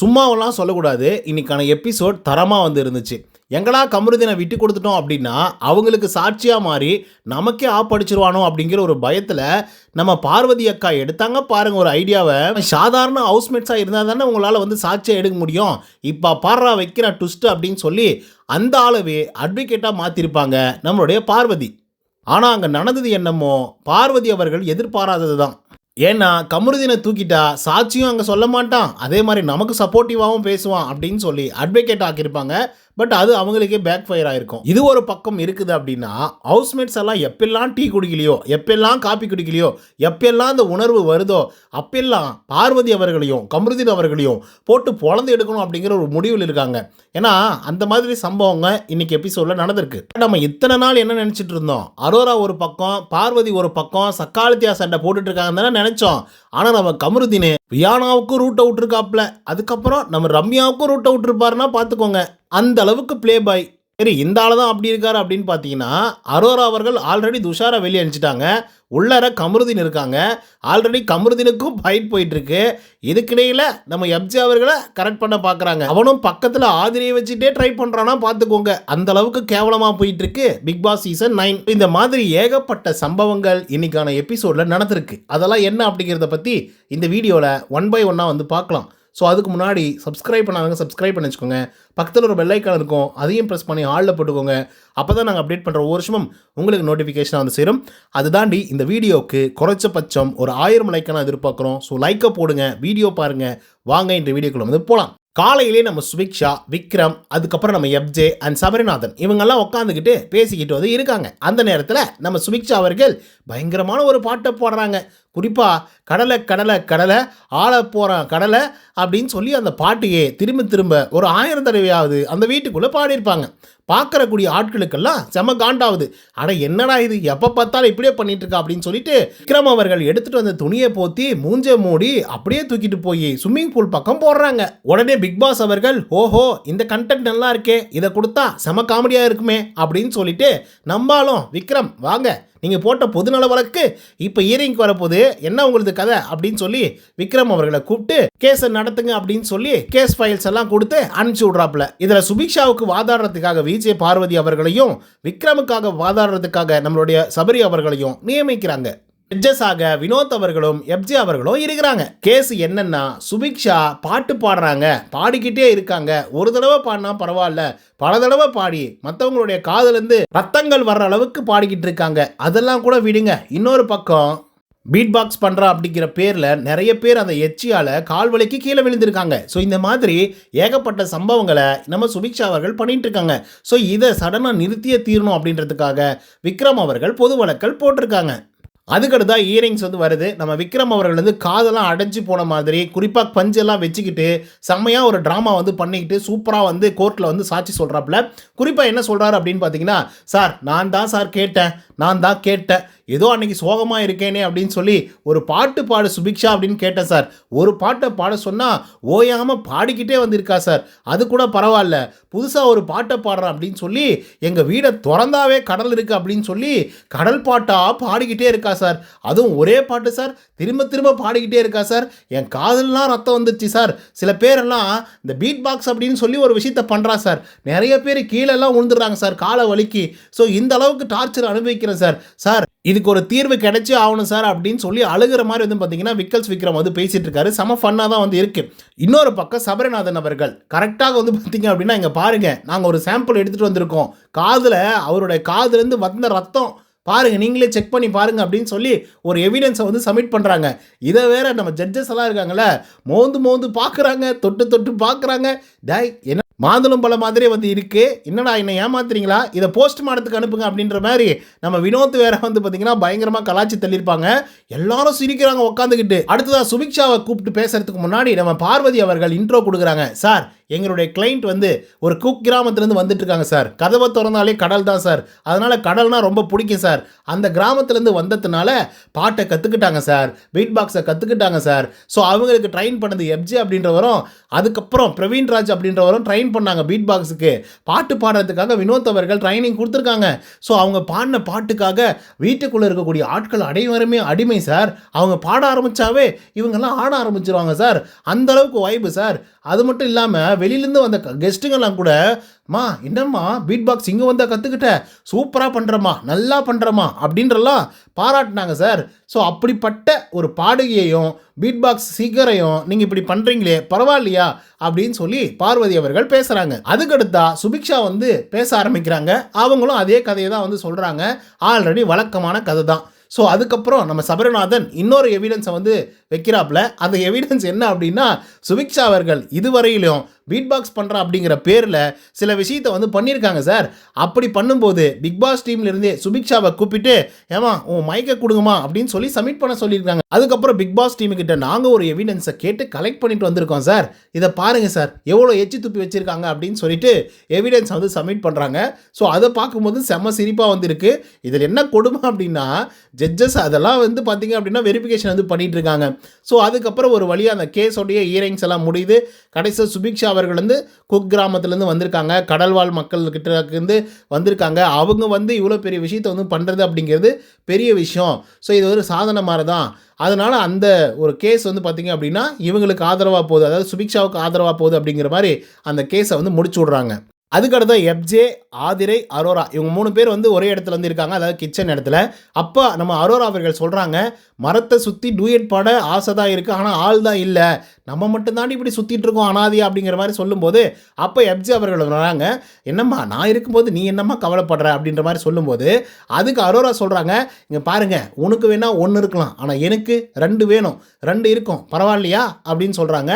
சும்மாவெல்லாம் சொல்லக்கூடாது. இன்றைக்கான எபிசோட் தரமாக வந்து இருந்துச்சு. எங்கடா கமருதினை விட்டு கொடுத்துட்டோம் அப்படின்னா அவங்களுக்கு சாட்சியாக மாறி நமக்கே ஆப்படிச்சிருவானோ அப்படிங்கிற ஒரு பயத்தில் நம்ம பார்வதி அக்கா எடுத்தாங்க பாருங்கள் ஒரு ஐடியாவை. சாதாரண ஹவுஸ்மேட்ஸாக இருந்தால் தானே உங்களால் வந்து சாட்சியாக எடுக்க முடியும். இப்போ பாடுறா வைக்கிற ட்விஸ்ட்டு அப்படின்னு சொல்லி அந்த ஆளவே அட்வொகேட்டாக மாற்றிருப்பாங்க நம்மளுடைய பார்வதி. ஆனால் அங்கே நடந்தது என்னமோ பார்வதி அவர்கள் எதிர்பாராதது தான் ஏன்னா கமருதீனை தூக்கிட்டா சாட்சியும் அங்கே சொல்ல மாட்டான். அதே மாதிரி நமக்கு சப்போர்ட்டிவாகவும் பேசுவான் அப்படின்னு சொல்லி அட்வொகேட் ஆக்கியிருப்பாங்க. பட் அது அவங்களுக்கே பேக் ஃபயர் ஆயிருக்கும். இது ஒரு பக்கம் இருக்குது அப்படின்னா ஹவுஸ்மேட்ஸ் எல்லாம் எப்பெல்லாம் டீ குடிக்கலையோ எப்பெல்லாம் காப்பி குடிக்கலையோ எப்பெல்லாம் அந்த உணர்வு வருதோ அப்பெல்லாம் பார்வதி அவர்களையும் கமருதீன் அவர்களையும் போட்டு பொழந்து எடுக்கணும் அப்படிங்கிற ஒரு முடிவில் இருக்காங்க. ஏன்னா அந்த மாதிரி சம்பவங்க இன்னைக்கு எபிசோடில் நடந்திருக்கு. நம்ம இத்தனை நாள் என்ன நினச்சிட்டு இருந்தோம்? அரோரா ஒரு பக்கம் பார்வதி ஒரு பக்கம் சக்காலத்தியா சண்டை போட்டுட்டு இருக்காங்கன்னு நினச்சோம். ஆனால் நம்ம கமருதீன் வியானாவுக்கும் ரூட்டை இருக்காப்ல. அதுக்கப்புறம் நம்ம ரம்யாவுக்கும் ரூட்டை இருப்பாருன்னா பார்த்துக்கோங்க அந்த அளவுக்கு ப்ளே பாய் சரி இந்த ஆள் தான் அப்படி இருக்காரு அப்படின்னு பார்த்தீங்கன்னா அரோரா அவர்கள் ஆல்ரெடி துஷாரை வெளியே அனுப்பிச்சிட்டாங்க. உள்ளார கமருதீன் இருக்காங்க. ஆல்ரெடி கமருதீனுக்கும் ஃபைட் போயிட்டுருக்கு. இதுக்கிடையில் நம்ம எப்ஜி அவர்களை கரெக்ட் பண்ண பார்க்குறாங்க அவனும் பக்கத்தில் ஆதிரியை வச்சுட்டே ட்ரை பண்ணுறானா பார்த்துக்கோங்க அந்த அளவுக்கு கேவலமாக போயிட்டுருக்கு பிக் பாஸ் சீசன் நைன் இந்த மாதிரி ஏகப்பட்ட சம்பவங்கள் இன்னைக்கான எபிசோடில் நடந்திருக்கு. அதெல்லாம் என்ன அப்படிங்கிறத பற்றி இந்த வீடியோவில் ஒன் பை ஒன்னாக வந்து பார்க்கலாம் ஸோ அதுக்கு முன்னாடி சப்ஸ்கிரைப் பண்ணாதவங்க சப்ஸ்கிரைப் பண்ணி வச்சுக்கோங்க. பக்கத்தில் ஒரு பெல்லைக்கான் இருக்கும். அதையும் ப்ரெஸ் பண்ணி ஆளில் போட்டுக்கோங்க. அப்போ தான் நாங்கள் அப்டேட் பண்ணுற ஒரு வருஷமும் உங்களுக்கு நோட்டிஃபிகேஷன் வந்து சேரும். அது தாண்டி இந்த வீடியோவுக்கு குறைச்சபட்சம் ஒரு ஆயிரம் லைக்கான எதிர்பார்க்குறோம். ஸோ லைக்கை போடுங்க. வீடியோ பாருங்கள் வாங்க இந்த வீடியோக்குள்ள வந்து போகலாம் காலையிலே நம்ம சுபிக்ஷா விக்ரம் அதுக்கப்புறம் நம்ம எப்ஜே அண்ட் சபரிநாதன் இவங்கெல்லாம் உட்காந்துக்கிட்டு பேசிக்கிட்டு வந்து இருக்காங்க. அந்த நேரத்தில் நம்ம சுபிக்ஷா அவர்கள் பயங்கரமான ஒரு பாட்டை போடுறாங்க. குறிப்பாக கடலை கடலை கடலை ஆள போகிறான் கடலை அப்படின்னு சொல்லி அந்த பாட்டையே திரும்ப திரும்ப ஒரு ஆயிரம் தடவையாவது அந்த வீட்டுக்குள்ளே பாடியிருப்பாங்க. பார்க்கறக்கூடிய ஆட்களுக்கெல்லாம் செம காண்டாவது. ஆனால் என்னடா இது? எப்போ பார்த்தாலும் இப்படியே பண்ணிட்டு இருக்கா அப்படின்னு சொல்லிட்டு விக்ரம் அவர்கள் எடுத்துகிட்டு வந்த துணியை போத்தி மூஞ்ச மூடி அப்படியே தூக்கிட்டு போய் ஸ்விம்மிங் பூல் பக்கம் போடுறாங்க. உடனே பிக் பாஸ் அவர்கள் ஓஹோ இந்த கண்டென்ட் நல்லா இருக்கே. இதை கொடுத்தா செம காமெடியாக இருக்குமே அப்படின்னு சொல்லிட்டு நம்பாலும் விக்ரம் வாங்க நீங்கள் போட்ட பொதுநல வழக்கு இப்போ ஈரிங்க்கு வரப்போகுது. என்ன உங்களது கதை? அப்படின்னு சொல்லி விக்ரம் அவர்களை கூப்பிட்டு கேஸை நடத்துங்க அப்படின்னு சொல்லி கேஸ் ஃபைல்ஸ் எல்லாம் கொடுத்து அனுப்பிச்சு விட்றாப்புல. இதில் சுபிக்ஷாவுக்கு வாதாடுறதுக்காக விஜய் பார்வதி அவர்களையும் விக்ரமுக்காக வாதாடுறதுக்காக நம்மளுடைய சபரி அவர்களையும் நியமிக்கிறாங்க. ஜட்ஜஸாக வினோத் அவர்களும் எப்ஜி அவர்களும் இருக்கிறாங்க. கேஸ் என்னன்னா சுபிக்ஷா பாட்டு பாடுறாங்க. பாடிக்கிட்டே இருக்காங்க. ஒரு தடவை பாடினா பரவாயில்ல. பல தடவை பாடி மற்றவங்களுடைய காதலேருந்து ரத்தங்கள் வர்ற அளவுக்கு பாடிக்கிட்டு இருக்காங்க. அதெல்லாம் கூட விடுங்க. இன்னொரு பக்கம் பீட் பாக்ஸ் பண்ணுறா அப்படிங்கிற பேரில் நிறைய பேர் அந்த எச்சியால் கால் வலிக்கு கீழே விழுந்திருக்காங்க. ஸோ இந்த மாதிரி ஏகப்பட்ட சம்பவங்களை நம்ம சுபிக்ஷா அவர்கள் பண்ணிட்டு இருக்காங்க. ஸோ இதை சடனாக நிறுத்திய தீரணும் அப்படின்றதுக்காக விக்ரம் அவர்கள் பொது வழக்கல் போட்டிருக்காங்க. அதுக்கடுத்தா இயரிங்ஸ் வந்து வருது. நம்ம விக்ரம் அவர்கள் வந்து காதெல்லாம் அடைஞ்சு போன மாதிரி குறிப்பாக பஞ்செல்லாம் வச்சுக்கிட்டு செம்மையாக ஒரு ட்ராமா வந்து பண்ணிக்கிட்டு சூப்பராக வந்து கோர்ட்டில் வந்து சாட்சி சொல்கிறாப்புல குறிப்பாக என்ன சொல்கிறாரு அப்படின்னு பார்த்தீங்கன்னா சார் நான் தான் சார் கேட்டேன். நான் தான் கேட்டேன். ஏதோ அன்னைக்கு சோகமாக இருக்கேனே அப்படின்னு சொல்லி ஒரு பாட்டு பாடு சுபிக்ஷா அப்படின்னு கேட்டேன் சார். ஒரு பாட்டை பாட சொன்னால் ஓயாமல் பாடிக்கிட்டே வந்திருக்கா சார். அது கூட பரவாயில்ல. புதுசாக ஒரு பாட்டை பாடுறேன் அப்படின்னு சொல்லி எங்கள் வீடை திறந்தாவே கடல் இருக்குது அப்படின்னு சொல்லி கடல் பாட்டாக பாடிக்கிட்டே இருக்கா சார். அதுவும் ஒரே பாட்டு சார். திரும்ப திரும்ப பாடிக்கிட்டே இருக்கா சார். என் காதல்லாம் ரத்தம் வந்துச்சு சார். சில பேரெல்லாம் இந்த பீட் பாக்ஸ் அப்படின்னு சொல்லி ஒரு விஷயத்த பண்ணுறா சார். நிறைய பேர் கீழெல்லாம் விழுந்துடுறாங்க சார் காலை வலிக்கு. ஸோ இந்த அளவுக்கு டார்ச்சர் அனுபவிக்க அனுபவிக்கிறேன் சார். சார் இதுக்கு ஒரு தீர்வு கிடைச்சி ஆகணும் சார் அப்படின்னு சொல்லி அழுகிற மாதிரி வந்து பார்த்தீங்கன்னா விக்கல்ஸ் விக்ரம் வந்து பேசிட்டு இருக்காரு. செம ஃபன்னாக தான் வந்து இருக்கு. இன்னொரு பக்கம் சபரிநாதன் அவர்கள். கரெக்டாக வந்து பார்த்தீங்க அப்படின்னா இங்கே பாருங்க நாங்கள் ஒரு சாம்பிள் எடுத்துகிட்டு வந்திருக்கோம். காதில் அவருடைய காதுலேருந்து வந்த ரத்தம். பாருங்க நீங்களே செக் பண்ணி பாருங்க அப்படின்னு சொல்லி ஒரு எவிடன்ஸை வந்து சப்மிட் பண்ணுறாங்க இதை வேற நம்ம ஜட்ஜஸ் எல்லாம் இருக்காங்களே மோந்து மோந்து பார்க்குறாங்க தொட்டு தொட்டு பார்க்குறாங்க டேய் என்ன மாதுளம் பழம் மாதிரியே வந்து இருக்குது என்னடா என்னை ஏமாத்துறீங்களா? இதை போஸ்ட் மாடத்துக்கு அனுப்புங்க அப்படின்ற மாதிரி நம்ம வினோத் வேற வந்து பார்த்தீங்கன்னா பயங்கரமாக கலாச்சி தள்ளியிருப்பாங்க. எல்லாரும் சிரிக்கிறாங்க உட்காந்துக்கிட்டு அடுத்ததாக சுபிக்ஷாவை கூப்பிட்டு பேசுறதுக்கு முன்னாடி நம்ம பார்வதி அவர்கள் இன்ட்ரோ கொடுக்குறாங்க. சார் எங்களுடைய கிளைண்ட் வந்து ஒரு குக் கிராமத்துலேருந்து வந்துட்டுருக்காங்க சார் கதவை திறந்தாலே கடல் தான் சார் அதனால் கடல்னால் ரொம்ப பிடிக்கும் சார் அந்த கிராமத்துலேருந்து வந்ததுனால பாட்டை கற்றுக்கிட்டாங்க சார் பீட் பாக்ஸை கற்றுக்கிட்டாங்க சார் ஸோ அவங்களுக்கு ட்ரைன் பண்ணது எப்ஜி அப்படின்றவரும் அதுக்கப்புறம் பிரவீன் ராஜ் அப்படின்றவரும் ட்ரைன் பண்ணாங்க பீட் பாக்ஸுக்கு பாட்டு பாடுறதுக்காக வினோத் அவர்கள் ட்ரைனிங் கொடுத்துருக்காங்க. ஸோ அவங்க பாடின பாட்டுக்காக வீட்டுக்குள்ளே இருக்கக்கூடிய ஆட்கள் அனைவருமே அடிமை சார் அவங்க பாட ஆரம்பித்தாவே இவங்கெல்லாம் ஆட ஆரம்பிச்சிருவாங்க சார் அந்த அளவுக்கு வைப்பு சார் அது மட்டும் இல்லாமல் வெளியிலேருந்து வந்த கெஸ்ட்டுங்கெல்லாம் கூட மா என்னம்மா பீட் பாக்ஸ் இங்கே வந்தால் கற்றுக்கிட்ட சூப்பராக பண்ணுறம்மா நல்லா பண்ணுறம்மா அப்படின்றலாம் பாராட்டினாங்க சார். ஸோ அப்படிப்பட்ட ஒரு பாடகியையும் பீட் பாக்ஸ் சிங்கரையும் நீங்கள் இப்படி பண்ணுறீங்களே பரவாயில்லையா? அப்படின்னு சொல்லி பார்வதி அவர்கள் பேசுகிறாங்க அதுக்கடுத்தா சுபிக்ஷா வந்து பேச ஆரம்பிக்கிறாங்க. அவங்களும் அதே கதையை தான் வந்து சொல்கிறாங்க ஆல்ரெடி வழக்கமான கதை தான் ஸோ அதுக்கப்புறம் நம்ம சபரிநாதன் இன்னொரு எவிடன்ஸை வந்து வைக்கிறாப்புல அந்த எவிடன்ஸ் என்ன அப்படின்னா சுபிக்ஷா அவர்கள் இதுவரையிலும் பீட் பாக்ஸ் பண்ணுறா அப்படிங்கிற பேரில் சில விஷயத்தை வந்து பண்ணியிருக்காங்க சார் அப்படி பண்ணும்போது பிக் பாஸ் டீம்லேருந்தே சுபிக்ஷாவை கூப்பிட்டு ஏமா உன் மைக்கை கொடுங்கம்மா அப்படின்னு சொல்லி சப்மிட் பண்ண சொல்லியிருக்காங்க. அதுக்கப்புறம் பிக் பாஸ் டீமுக்கிட்ட நாங்கள் ஒரு எவிடன்ஸை கேட்டு கலெக்ட் பண்ணிட்டு வந்திருக்கோம் சார் இதை பாருங்கள் சார் எவ்வளோ எச்சி துப்பி வச்சுருக்காங்க அப்படின்னு சொல்லிட்டு எவிடன்ஸ் வந்து சப்மிட் பண்ணுறாங்க ஸோ அதை பார்க்கும்போது செம்ம சிரிப்பாக வந்திருக்கு. இதில் என்ன கொடுமை அப்படின்னா ஜட்ஜஸ் அதெல்லாம் வந்து பார்த்தீங்க அப்படின்னா வெரிஃபிகேஷன் வந்து பண்ணிகிட்டு இருக்காங்க. ஸோ அதுக்கப்புறம் ஒரு வழியாக அந்த கேஸோடைய இயரிங்ஸ் எல்லாம் முடியுது. கடைசியாக சுபிக்ஷா அவர்கள் வந்து குக் கிராமத்துலேருந்து வந்திருக்காங்க. கடல்வாழ் மக்கள்கிட்ட இருந்து வந்திருக்காங்க. அவங்க வந்து இவ்வளோ பெரிய விஷயத்தை வந்து பண்ணுறது அப்படிங்கிறது பெரிய விஷயம். ஸோ இது ஒரு சாதனை மாதிரி தான் அதனால் அந்த ஒரு கேஸ் வந்து பார்த்திங்க அப்படின்னா இவங்களுக்கு ஆதரவாக போகுது. அதாவது சுபிக்ஷாவுக்கு ஆதரவாக போகுது அப்படிங்கிற மாதிரி அந்த கேஸை வந்து முடிச்சு விட்றாங்க. அதுக்கடுத்த எப்ஜே ஆதிரை அரோரா. இவங்க மூணு பேர் வந்து ஒரே இடத்துல வந்து இருக்காங்க. அதாவது கிச்சன் இடத்துல. அப்போ நம்ம அரோரா அவர்கள் சொல்கிறாங்க மரத்தை சுற்றி டூயட் பாட ஆசை தான் இருக்குது ஆனால் ஆள் தான் இல்லை. நம்ம மட்டும் இப்படி சுற்றிட்டு இருக்கோம் அனாதியா அப்படிங்கிற மாதிரி சொல்லும்போது அப்போ எப்ஜி அவர்கள் வராங்க என்னம்மா நான் இருக்கும்போது நீ என்னம்மா கவலைப்படுற அப்படின்ற மாதிரி சொல்லும்போது அதுக்கு அரோரா சொல்கிறாங்க இங்கே பாருங்கள் உனக்கு வேணால் ஒன்று இருக்கலாம் ஆனால் எனக்கு ரெண்டு வேணும் ரெண்டு இருக்கும் பரவாயில்லையா அப்படின்னு சொல்கிறாங்க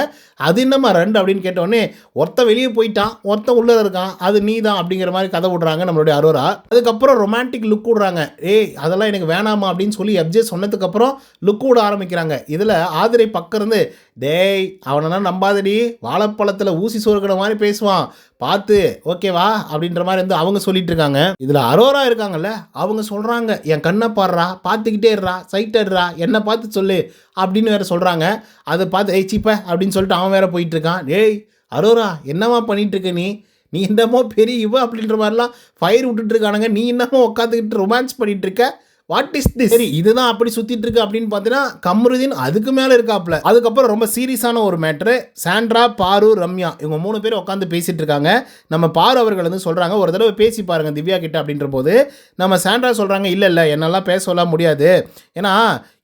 அது என்னம்மா ரெண்டு அப்படின்னு கேட்டோடனே ஒருத்தன் வெளியே போயிட்டான் ஒருத்தன் உள்ளே இருக்கான் அது நீ தான் அப்படிங்கிற மாதிரி கதை விடுறாங்க நம்மளுடைய அரோரா. அதுக்கப்புறம் ரொமான்டிக் லுக் விடுறாங்க ஏய் அதெல்லாம் எனக்கு வேணாமா அப்படின்னு சொல்லி எப்ஜே சொன்னதுக்கப்புறம் லுக் விட ஆரம்பிக்கிறாங்க. இதில் ஆதிரை பக்கம் இருந்து டேய் அவனெல்லாம் நம்பாதடி. வாழைப்பழத்தில் ஊசி சோறுக்கிற மாதிரி பேசுவான். பார்த்து ஓகேவா அப்படின்ற மாதிரி வந்து அவங்க சொல்லிட்டு இருக்காங்க. இதில் அரோரா இருக்காங்கல்ல அவங்க சொல்கிறாங்க என் கண்ணை பாடுறா பார்த்துக்கிட்டே இருறா சைட்டடுறா என்னை பார்த்து சொல்லு அப்படின்னு வேற சொல்கிறாங்க அதை பார்த்து ஏய் சீப்ப அப்படின்னு சொல்லிட்டு அவன் வேற போயிட்டு இருக்கான். ஏய் அரோரா என்னம்மா பண்ணிட்டு இருக்க நீ? நீ என்னமோ பெரிய இவ அப்படின்ற மாதிரிலாம் ஃபயர் விட்டுட்டு இருக்கானுங்க. நீ என்னமோ உட்காந்துக்கிட்டு ரொமான்ஸ் பண்ணிட்டு இருக்க? வாட் இஸ் திஸ் சரி இதுதான் அப்படி சுத்திட்டு இருக்கு அப்படின்னு பார்த்தீங்கன்னா கமருதீன் அதுக்கு மேலே இருக்காப்ல அதுக்கப்புறம் ரொம்ப சீரியஸான ஒரு மேட்ரு சாண்ட்ரா பாரு ரம்யா இவங்க மூணு பேர் உட்காந்து பேசிட்டு இருக்காங்க. நம்ம பாரு அவர்கள் வந்து சொல்றாங்க ஒரு தடவை பேசி பாருங்க திவ்யா கிட்ட அப்படின்ற போது நம்ம சாண்ட்ரா சொல்றாங்க இல்ல இல்ல என்னெல்லாம் பேச சொல்ல முடியாது. ஏன்னா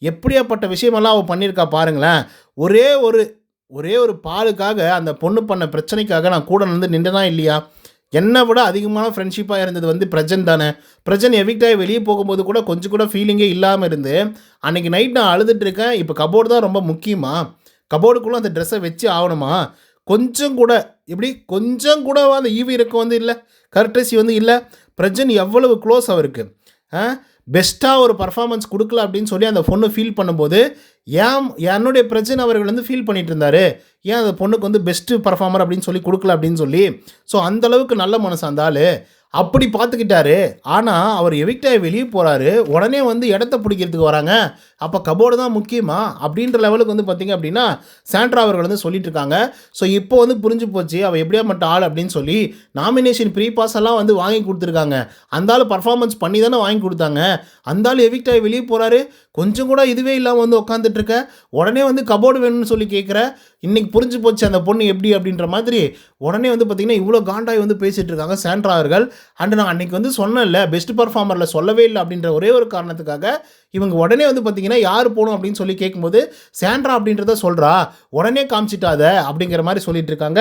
எப்படியாப்பட்ட விஷயமெல்லாம் அவள் பண்ணியிருக்கா பாருங்களேன். ஒரே ஒரு ஒரே ஒரு பாலுக்காக அந்த பொண்ணு பண்ண பிரச்சனைக்காக நான் கூட நின்று நின்றனா இல்லையா? என்னை விட அதிகமான ஃப்ரெண்ட்ஷிப்பாக இருந்தது வந்து பிரஜன் தானே. பிரஜன் எவிக்டாகி வெளியே போகும்போது கூட கொஞ்சம் கூட ஃபீலிங்கே இல்லாமல் இருந்து அன்றைக்கி நைட் நான் அழுதுட்டுருக்கேன் இப்போ கபோர்டு தான் ரொம்ப முக்கியமா? கபோர்டுக்குள்ளே அந்த ட்ரெஸ்ஸை வச்சு ஆகணுமா? கொஞ்சம் கூட இப்படி கொஞ்சம் கூட அந்த ஈவி இறக்கம் வந்து இல்லை. கர்டசி வந்து இல்லை. பிரஜன் எவ்வளவு க்ளோஸ் அவருக்கு. பெஸ்ட்டாக ஒரு பர்ஃபார்மன்ஸ் கொடுக்கல அப்படின்னு சொல்லி அந்த பொண்ணு ஃபீல் பண்ணும்போது ஏன் என்னுடைய பிரச்சனை அவர்கள் வந்து ஃபீல் பண்ணிட்டு இருந்தாரு? ஏன் அந்த பொண்ணுக்கு வந்து பெஸ்ட்டு பர்ஃபார்மர் அப்படின்னு சொல்லி கொடுக்கல அப்படின்னு சொல்லி? ஸோ அந்தளவுக்கு நல்ல மனசு அந்த ஆள். அப்படி பார்த்துக்கிட்டாரு. ஆனால் அவர் எவிக்டாய் வெளியே போகிறாரு உடனே வந்து இடத்த பிடிக்கிறதுக்கு வராங்க. அப்போ கபோர்டு தான் முக்கியமா? அப்படின்ற லெவலுக்கு வந்து பார்த்தீங்க அப்படின்னா சாண்ட்ரா அவர்கள் வந்து சொல்லிட்டு இருக்காங்க. ஸோ இப்போ வந்து புரிஞ்சு போச்சு. அவள் எப்படியா மட்டும் ஆள் அப்படின்னு சொல்லி நாமினேஷன் ப்ரீ பாஸ் எல்லாம் வந்து வாங்கி கொடுத்துருக்காங்க. அந்த ஆள் பர்ஃபார்மன்ஸ் பண்ணி தானே வாங்கி கொடுத்தாங்க. அந்த ஆள் எவிக்டாய் வெளியே போகிறாரு கொஞ்சம் கூட இதுவே இல்லாமல் வந்து உட்காந்துட்டு இருக்க உடனே வந்து கபோர்டு வேணும்னு சொல்லி கேட்குற இன்னைக்கு புரிஞ்சு போச்சு அந்த பொண்ணு எப்படி அப்படின்ற மாதிரி உடனே வந்து பார்த்தீங்கன்னா இவ்வளோ காண்டாய் வந்து பேசிகிட்டு இருக்காங்க சாண்ட்ரா அவர்கள். அண்ட் நான் அன்னைக்கு வந்து சொன்னேன்ல பெஸ்ட் பர்ஃபார்மரில் சொல்லவே இல்லை அப்படின்ற ஒரே ஒரு காரணத்துக்காக இவங்க உடனே வந்து பார்த்தீங்கன்னா யார் போகணும்? அப்படின்னு சொல்லி கேட்கும்போது சாண்ட்ரா அப்படின்றத சொல்கிறா உடனே காமிச்சிட்டாத அப்படிங்கிற மாதிரி சொல்லிட்டு இருக்காங்க.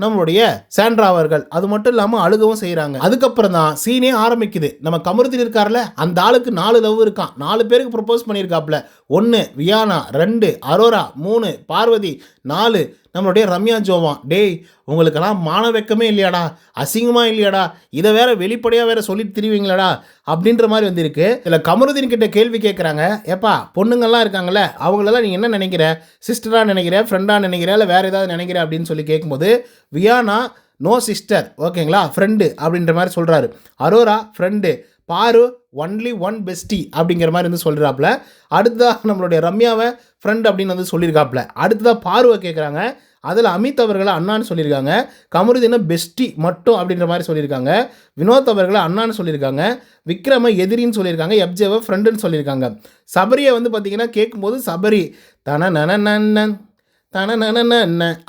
நம்மளுடைய சாண்ட்ரா அவர்கள். அது மட்டும் இல்லாமல் அழுகவும் செய்கிறாங்க அதுக்கப்புறம் தான் சீனே ஆரம்பிக்குது. நம்ம கமருதில் இருக்கார்ல அந்த ஆளுக்கு நாலு லவ் இருக்கான். நாலு பேருக்கு ப்ரப்போஸ் பண்ணியிருக்காப்ல ஒன்று வியானா ரெண்டு அரோரா மூணு பார்வதி நாலு நம்மளுடைய ரம்யா ஜோவான் டேய் உங்களுக்கெல்லாம் மான வெக்கமே இல்லையாடா அசிங்கமாக இல்லையாடா இதை வேற வெளிப்படையாக வேற சொல்லிட்டு திரிவீங்களாடா அப்படின்ற மாதிரி வந்திருக்கு. இதில் கமருதீன் கிட்ட கேள்வி கேட்குறாங்க ஏப்பா பொண்ணுங்கள்லாம் இருக்காங்கல்ல அவங்களெல்லாம் நீங்கள் என்ன நினைக்கிற? சிஸ்டராக நினைக்கிற ஃப்ரெண்டாக நினைக்கிற இல்லை வேறு ஏதாவது நினைக்கிற அப்படின்னு சொல்லி கேட்கும்போது வியானா நோ சிஸ்டர் ஓகேங்களா ஃப்ரெண்டு அப்படின்ற மாதிரி சொல்கிறாரு அரோரா ஃப்ரெண்டு பாரு ஒன்லி ஒன் பெஸ்டி அப்படிங்கிற மாதிரி வந்து சொல்கிறாப்புல அடுத்ததாக நம்மளுடைய ரம்யாவை ஃப்ரெண்ட் அப்படின்னு வந்து சொல்லியிருக்காப்புல. அடுத்ததாக பார்வை கேட்குறாங்க அதில் அமித் அவர்களை அண்ணான்னு சொல்லியிருக்காங்க. கமருதீனை பெஸ்டி மட்டும் அப்படின்ற மாதிரி சொல்லியிருக்காங்க. வினோத் அவர்களை அண்ணான்னு சொல்லியிருக்காங்க. விக்ரம எதிரின்னு சொல்லியிருக்காங்க. எப்ஜேவை ஃப்ரெண்டுன்னு சொல்லியிருக்காங்க. சபரியை வந்து பார்த்தீங்கன்னா கேட்கும்போது சபரி தன நன நன்னன் தன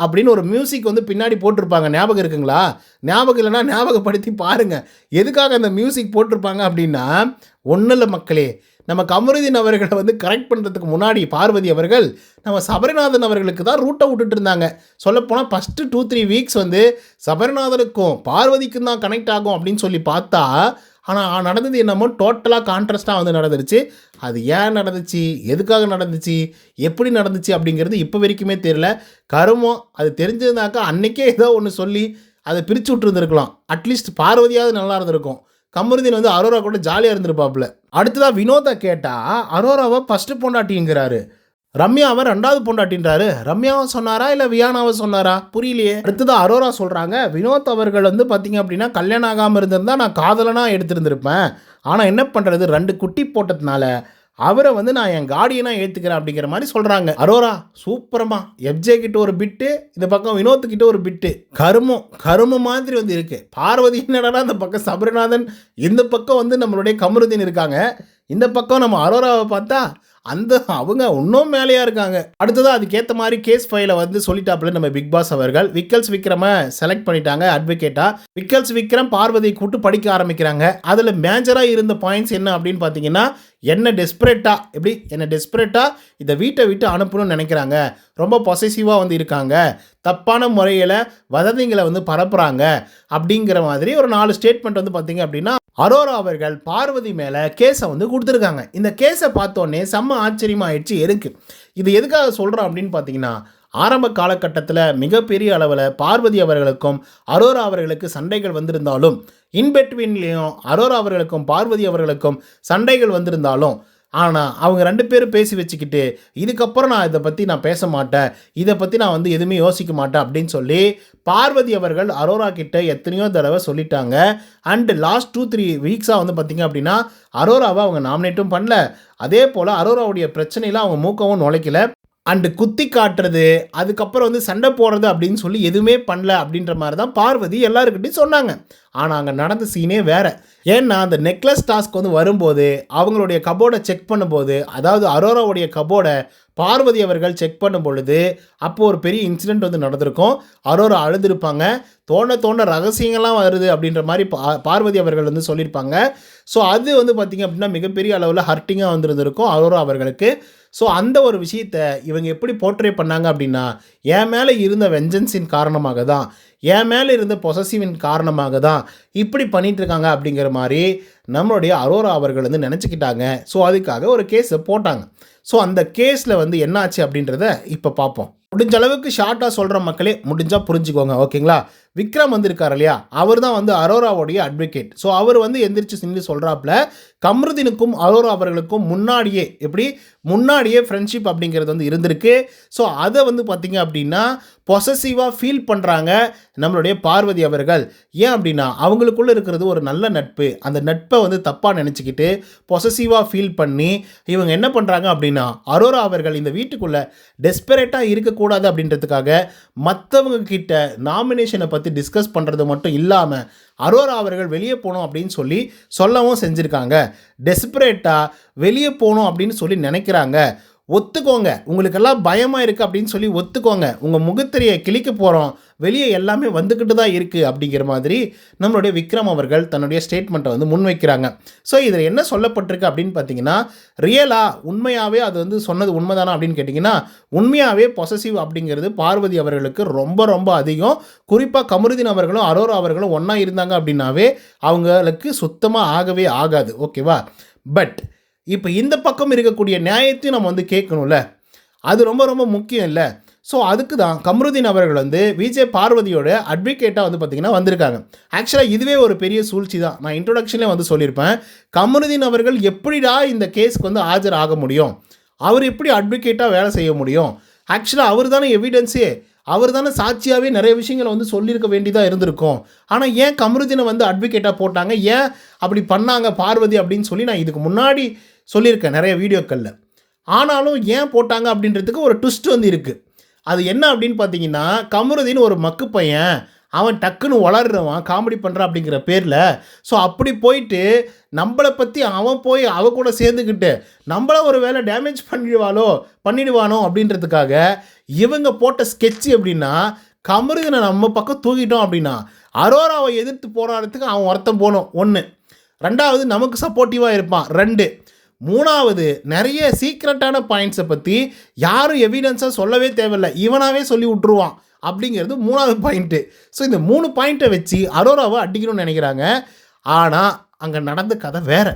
அப்படின்னு ஒரு மியூசிக் வந்து பின்னாடி போட்டிருப்பாங்க. ஞாபகம் இருக்குங்களா? ஞாபகம் இல்லைன்னா ஞாபகப்படுத்தி பாருங்கள் எதுக்காக அந்த மியூசிக் போட்டிருப்பாங்க அப்படின்னா ஒன்றும் இல்லை மக்களே நம்ம கமருதீன் அவர்களை வந்து கரெக்ட் பண்ணுறதுக்கு முன்னாடி பார்வதி அவர்கள் நம்ம சபரிநாதன் அவர்களுக்கு தான் ரூட்டை விட்டுட்டு இருந்தாங்க. சொல்லப்போனால் ஃபஸ்ட்டு டூ த்ரீ வீக்ஸ் வந்து சபரிநாதனுக்கும் பார்வதிக்கும் தான் கனெக்ட் ஆகும் அப்படின்னு சொல்லி பார்த்தா ஆனால் நடந்தது என்னமோ டோட்டலாக கான்ட்ராஸ்ட்டாக வந்து நடந்துருச்சு. அது ஏன் நடந்துச்சு? எதுக்காக நடந்துச்சு? எப்படி நடந்துச்சு அப்படிங்கிறது இப்போ வரைக்குமே தெரியல. கருமம் அது தெரிஞ்சதுனாக்கா அன்றைக்கே ஏதோ ஒன்று சொல்லி அதை பிரித்து விட்டுருந்துருக்கலாம். அட்லீஸ்ட் பார்வதியாவது நல்லா இருந்திருக்கும். கமருதீன் வந்து அரோரா கூட ஜாலியாக இருந்திருப்பாப்புல. அடுத்ததாக வினோதா கேட்டால் அரோராவை ஃபஸ்ட்டு பொண்டாட்டிங்கிறாரு. ரம்யாவை ரெண்டாவது பொண்டாட்டின்றாரு. ரம்யாவை சொன்னாரா இல்லை வியானாவை சொன்னாரா? புரியலையே. அடுத்தது அரோரா சொல்கிறாங்க வினோத் அவர்கள் வந்து பார்த்தீங்க அப்படின்னா கல்யாணம் ஆகாமல் இருந்திருந்தால் நான் காதலனாக எடுத்திருந்திருப்பேன். ஆனால் என்ன பண்ணுறது ரெண்டு குட்டி போட்டதுனால அவரை வந்து நான் என் கார்டியனாக ஏற்றுக்கிறேன் அப்படிங்கிற மாதிரி சொல்கிறாங்க அரோரா சூப்பரமா எஃப்ஜே கிட்ட ஒரு பிட்டு இந்த பக்கம் வினோத்துக்கிட்ட ஒரு பிட்டு கருமம் கருமம் மாதிரி வந்து இருக்கு. பார்வதி என்னடா இந்த பக்கம் சபரிநாதன் இந்த பக்கம் வந்து நம்மளுடைய கமருதீன் இருக்காங்க. இந்த பக்கம் நம்ம அரோராவை பார்த்தா அந்த அவங்க இன்னும் மேலேயா இருக்காங்க. அடுத்ததாக அதுக்கேற்ற மாதிரி கேஸ் ஃபைலை வந்து சொல்லிட்டாப்புல நம்ம பிக் பாஸ் அவர்கள். விக்கல்ஸ் விக்ரம செலக்ட் பண்ணிட்டாங்க அட்வொகேட்டா விக்கல்ஸ் விக்ரம் பார்வதியை கூட்டு படிக்க ஆரம்பிக்கிறாங்க. அதில் மேஜராக இருந்த பாயிண்ட்ஸ் என்ன அப்படின்னு பார்த்தீங்கன்னா என்ன டெஸ்பரேட்டா எப்படி? என்ன டெஸ்பரேட்டா இந்த வீட்டை விட்டு அனுப்பணும்னு நினைக்கிறாங்க. ரொம்ப பொசசிவாக வந்து இருக்காங்க. தப்பான முறையில் வதந்திங்களை வந்து பரப்புகிறாங்க அப்படிங்கிற மாதிரி ஒரு நாலு ஸ்டேட்மெண்ட் வந்து பார்த்தீங்க அப்படின்னா அரோரா அவர்கள் பார்வதி மேலே கேஸை வந்து கொடுத்துருக்காங்க. இந்த கேஸை பார்த்தோன்னே செம்ம ஆச்சரியமாயிடுச்சு எதுக்கு? இது எதுக்காக சொல்கிறோம் அப்படின்னு பார்த்தீங்கன்னா ஆரம்ப காலகட்டத்தில் மிகப்பெரிய அளவில் பார்வதி அவர்களுக்கும் அரோரா அவர்களுக்கு சண்டைகள் வந்திருந்தாலும் இன்பெட்வீன்லேயும் அரோரா அவர்களுக்கும் பார்வதி அவர்களுக்கும் சண்டைகள் வந்திருந்தாலும் ஆனால் அவங்க ரெண்டு பேரும் பேசி வச்சுக்கிட்டு இதுக்கப்புறம் நான் இதை பற்றி நான் பேச மாட்டேன். இதை பற்றி நான் வந்து எதுவுமே யோசிக்க மாட்டேன். அப்படின்னு சொல்லி பார்வதி அவர்கள் அரோரா கிட்ட எத்தனையோ தடவை சொல்லிட்டாங்க. அண்டு லாஸ்ட் டூ த்ரீ வீக்ஸாக வந்து பார்த்திங்க அப்படின்னா அரோராவை அவங்க நாமினேட்டும் பண்ணல. அதே போல் அரோராவுடைய பிரச்சனையில் அவங்க மூக்கவும் நுழைக்கல. அண்டு குத்தி காட்டுறது அதுக்கப்புறம் வந்து சண்டை போடுறது அப்படின்னு சொல்லி எதுவுமே பண்ணல அப்படின்ற மாதிரி தான் பார்வதி எல்லாருக்கிட்டையும் சொன்னாங்க. ஆனால் அங்கே நடந்த சீனே வேறு. ஏன்னா அந்த நெக்லஸ் டாஸ்க் வந்து வரும்போது அவங்களுடைய கபோர்டை செக் பண்ணும்போது அதாவது அரோராவுடைய கபோர்டை பார்வதி அவர்கள் செக் பண்ணும் பொழுது அப்போது ஒரு பெரிய இன்சிடெண்ட் வந்து நடந்திருக்கும். அரோரா அழுதுருப்பாங்க. தோண்ட தோண்ட ரகசியங்கள்லாம் வருது அப்படின்ற மாதிரி பா பார்வதி அவர்கள் வந்து சொல்லியிருப்பாங்க. ஸோ அது வந்து பார்த்திங்க அப்படின்னா மிகப்பெரிய அளவில் ஹர்ட்டிங்காக வந்திருந்திருக்கும் அரோரா அவர்களுக்கு. ஸோ அந்த ஒரு விஷயத்தை இவங்க எப்படி போர்ட்ரே பண்ணாங்க அப்படின்னா என் மேலே இருந்த வெஞ்சன்ஸின் காரணமாக தான் என் மேலே இருந்த பொசசிவின் காரணமாக தான் இப்படி பண்ணிகிட்ருக்காங்க அப்படிங்கிற மாதிரி நம்மளுடைய அரோரா அவர்கள் வந்து நினச்சிக்கிட்டாங்க. ஸோ அதுக்காக ஒரு கேஸை போட்டாங்க. ஸோ அந்த கேஸில் வந்து என்னாச்சு அப்படின்றத இப்போ பார்ப்போம். முடிஞ்ச அளவுக்கு ஷார்ட்டாக சொல்கிற மக்களே முடிஞ்சால் புரிஞ்சுக்கோங்க ஓகேங்களா? விக்ரம் வந்திருக்கார் இல்லையா? அவர் தான் வந்து அரோராவுடைய அட்வொகேட் ஸோ அவர் வந்து எந்திரிச்சு சிந்தி சொல்கிறாப்புல கம்ருதீனுக்கும் அரோரா அவர்களுக்கும் முன்னாடியே எப்படி? முன்னாடியே ஃப்ரெண்ட்ஷிப் அப்படிங்கிறது வந்து இருந்திருக்கு. ஸோ அதை வந்து பார்த்திங்க அப்படின்னா பொசசிவாக ஃபீல் பண்ணுறாங்க நம்மளுடைய பார்வதி அவர்கள். ஏன் அப்படின்னா அவங்களுக்குள்ளே இருக்கிறது ஒரு நல்ல நட்பு. அந்த நட்பை வந்து தப்பாக நினச்சிக்கிட்டு பொசசிவாக ஃபீல் பண்ணி இவங்க என்ன பண்ணுறாங்க அப்படின்னா அரோரா அவர்கள் இந்த வீட்டுக்குள்ளே டெஸ்பரேட்டாக பண்ணக்கூடாது அப்படின்றதுக்காக மற்றவங்க கிட்ட நாமினேஷனை பற்றி டிஸ்கஸ் பண்ணுறது மட்டும் இல்லாமல் அரோரா அவர்கள் வெளியே போகணும் அப்படின்னு சொல்லி சொல்லவும் செஞ்சுருக்காங்க. டெஸ்பரேட்டாக வெளியே போகணும் அப்படின்னு சொல்லி நினைக்கிறாங்க. ஒத்துக்கோங்க. உங்களுக்கெல்லாம் பயமாக இருக்குது அப்படின்னு சொல்லி ஒத்துக்கோங்க. உங்கள் முகத்திரையை கிழிக்க போகிறோம் வெளியே எல்லாமே வந்துக்கிட்டு தான் இருக்குது அப்படிங்கிற மாதிரி நம்மளுடைய விக்ரம் அவர்கள் தன்னுடைய ஸ்டேட்மெண்ட்டை வந்து முன்வைக்கிறாங்க. ஸோ இதில் என்ன சொல்லப்பட்டிருக்கு அப்படின்னு பார்த்தீங்கன்னா ரியலாக உண்மையாகவே அது வந்து சொன்னது உண்மைதானா அப்படின்னு கேட்டிங்கன்னா உண்மையாகவே பொசசிவ் அப்படிங்கிறது பார்வதி அவர்களுக்கு ரொம்ப ரொம்ப அதிகம். குறிப்பாக கமருதீன் அவர்களும் அரோரா அவர்களும் ஒன்றா இருந்தாங்க அப்படின்னாவே அவங்களுக்கு சுத்தமாக ஆகவே ஆகாது. ஓகேவா பட் இப்போ இந்த பக்கம் இருக்கக்கூடிய நியாயத்தையும் நம்ம வந்து கேட்கணும்ல. அது ரொம்ப ரொம்ப முக்கியம் இல்லை. ஸோ அதுக்கு தான் கம்ருதீன் அவர்கள் வந்து விஜய் பார்வதியோட அட்வொகேட்டாக வந்து பார்த்திங்கன்னா வந்திருக்காங்க. ஆக்சுவலாக இதுவே ஒரு பெரிய சூழ்ச்சி தான். நான் இன்ட்ரொடக்ஷன்லேயே வந்து சொல்லியிருப்பேன். கம்ருதீன் அவர்கள் எப்படிடா இந்த கேஸ்க்கு வந்து ஆஜர் ஆக முடியும்? அவர் எப்படி அட்வொகேட்டாக வேலை செய்ய முடியும்? ஆக்சுவலாக அவர் தானே எவிடன்ஸே அவர் தானே சாட்சியாகவே நிறைய விஷயங்களை வந்து சொல்லியிருக்க வேண்டியதாக இருந்திருக்கும். ஆனால் ஏன் கமருதீனை வந்து அட்வொகேட்டாக போட்டாங்க? ஏன் அப்படி பண்ணாங்க பார்வதி அப்படின்னு சொல்லி நான் இதுக்கு முன்னாடி சொல்லியிருக்கேன் நிறைய வீடியோக்களில். ஆனாலும் ஏன் போட்டாங்க அப்படின்றதுக்கு ஒரு ட்விஸ்ட் வந்து இருக்குது அது என்ன அப்படின்னு பார்த்தீங்கன்னா கமருதீன் ஒரு மக்கு பையன். அவன் டக்குன்னு வளர்றவன் காமெடி பண்ணுறான் அப்படிங்கிற பேரில் ஸோ அப்படி போயிட்டு நம்மளை பற்றி அவன் போய் அவ கூட சேர்ந்துக்கிட்டு நம்மள ஒரு வேலை டேமேஜ் பண்ணிடுவாளோ பண்ணிடுவானோ அப்படின்றதுக்காக இவங்க போட்ட ஸ்கெட்ச் எப்படின்னா கமருதனை நம்ம பக்கம் தூக்கிட்டோம் அப்படின்னா அரோராவை எதிர்த்து போராடுறதுக்கு அவன் ஒருத்தன் போகணும் ஒன்று ரெண்டாவது நமக்கு சப்போர்ட்டிவாக இருப்பான் ரெண்டு. மூணாவது நிறைய சீக்ரெட்டான பாயிண்ட்ஸை பற்றி யாரும் எவிடன்ஸாக சொல்லவே தேவையில்லை இவனாகவே சொல்லி விட்ருவான் அப்படிங்கிறது மூணாவது பாயிண்ட்டு ஸோ இந்த மூணு பாயிண்ட்டை வச்சு அரோராவை அடிக்கணும்னு நினைக்கிறாங்க. ஆனால் அங்கே நடந்த கதை வேறு.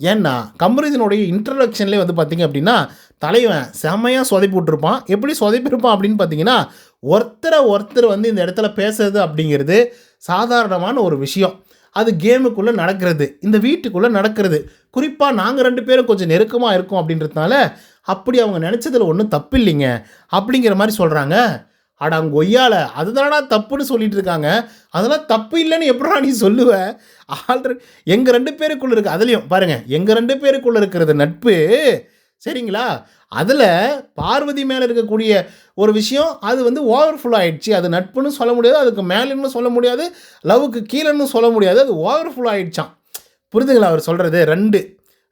ஏன்னா கமருதனுடைய இன்ட்ரடக்ஷன்லேயே வந்து பார்த்திங்க அப்படின்னா தலைவன் செம்மையாக சொதைப்பி விட்ருப்பான் எப்படி சொதைப்பிருப்பான் அப்படின்னு பார்த்தீங்கன்னா ஒருத்தரை ஒருத்தர் வந்து இந்த இடத்துல பேசுறது அப்படிங்கிறது சாதாரணமான ஒரு விஷயம். அது கேமுக்குள்ளே நடக்கிறது. இந்த வீட்டுக்குள்ளே நடக்கிறது. குறிப்பாக நாங்கள் ரெண்டு பேரும் கொஞ்சம் நெருக்கமாக இருக்கோம் அப்படின்றதுனால அப்படி அவங்க நினச்சதில் ஒன்றும் தப்பு இல்லைங்க அப்படிங்கிற மாதிரி சொல்கிறாங்க அட அவங்க ஒய்யால. தப்புன்னு சொல்லிட்டு இருக்காங்க அதெல்லாம் தப்பு இல்லைன்னு எப்படா நீ சொல்லுவ? ஆல்ரெடி எங்கள் ரெண்டு பேருக்குள்ளே இருக்க அதுலேயும் பாருங்கள் எங்கள் ரெண்டு பேருக்குள்ளே இருக்கிறது நட்பு சரிங்களா? அதில் பார்வதி மேலே இருக்கக்கூடிய ஒரு விஷயம் அது வந்து ஓவர்ஃபுல் ஆகிடுச்சு அது நட்புன்னு சொல்ல முடியாது அதுக்கு மேலேன்னு சொல்ல முடியாது லவ்வுக்கு கீழேன்னு சொல்ல முடியாது அது ஓவர்ஃபுல் ஆகிடுச்சான் புரிதுங்களா அவர் சொல்கிறது ரெண்டு.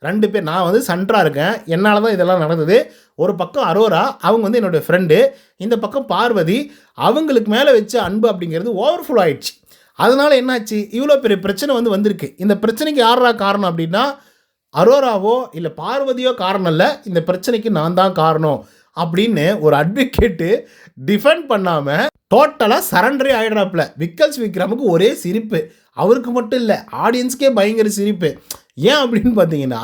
ரெண்டு பேர் நான் வந்து சன்றாக இருக்கேன். என்னால் தான் இதெல்லாம் நடந்தது. ஒரு பக்கம் அரோரா அவங்க வந்து என்னுடைய ஃப்ரெண்டு இந்த பக்கம் பார்வதி அவங்களுக்கு மேலே வச்ச அன்பு அப்படிங்கிறது ஓவர்ஃபுல் ஆயிடுச்சு. அதனால் என்னாச்சு? இவ்வளோ பெரிய பிரச்சனை வந்து வந்திருக்கு. இந்த பிரச்சனைக்கு யாரா காரணம் அப்படின்னா அரோராவோ இல்லை பார்வதியோ காரணம் இல்லை. இந்த பிரச்சனைக்கு நான் தான் காரணம். அப்படின்னு ஒரு அட்வொகேட்டு டிஃபெண்ட் பண்ணாமல் டோட்டலாக சரண்டரே ஆகிடுறாப்புல விக்கல்ஸ் விக்ரமுக்கு ஒரே சிரிப்பு. அவருக்கு மட்டும் இல்லை ஆடியன்ஸ்க்கே பயங்கர சிரிப்பு. ஏன் அப்படின்னு பார்த்தீங்கன்னா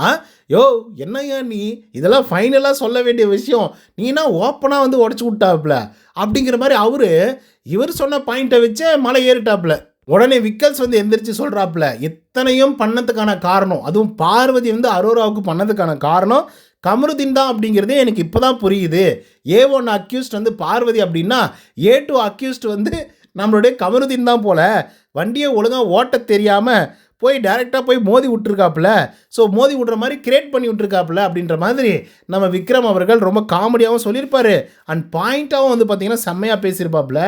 யோ என்னய்யா நீ? இதெல்லாம் ஃபைனலாக சொல்ல வேண்டிய விஷயம். நீனா ஓப்பனாக வந்து உடச்சி விட்டாப்புல? அப்படிங்கிற மாதிரி அவர் இவர் சொன்ன பாயிண்ட்டை வச்சே மலை ஏறிட்டாப்புல. உடனே விக்கல்ஸ் வந்து எந்திரிச்சு சொல்கிறாப்புல எத்தனையும் பண்ணதுக்கான காரணம் அதுவும் பார்வதி வந்து அரோராவுக்கு பண்ணதுக்கான காரணம் கமருதீன் தான் அப்படிங்கிறதே எனக்கு இப்போ தான் புரியுது. ஏ ஒன் அக்யூஸ்ட் வந்து பார்வதி அப்படின்னா ஏ டூ அக்யூஸ்ட் வந்து நம்மளுடைய கமருதீன் தான் போல. வண்டியை ஒழுங்காக ஓட்ட தெரியாமல் போய் டைரெக்டாக போய் மோதி விட்டுருக்காப்புல. ஸோ மோதி விட்ற மாதிரி கிரியேட் பண்ணி விட்டுருக்காப்புல அப்படின்ற மாதிரி நம்ம விக்ரம் அவர்கள் ரொம்ப காமெடியாகவும் சொல்லியிருப்பார். அண்ட் பாயிண்ட்டாகவும் வந்து பார்த்திங்கன்னா செம்மையாக பேசியிருப்பாப்புல.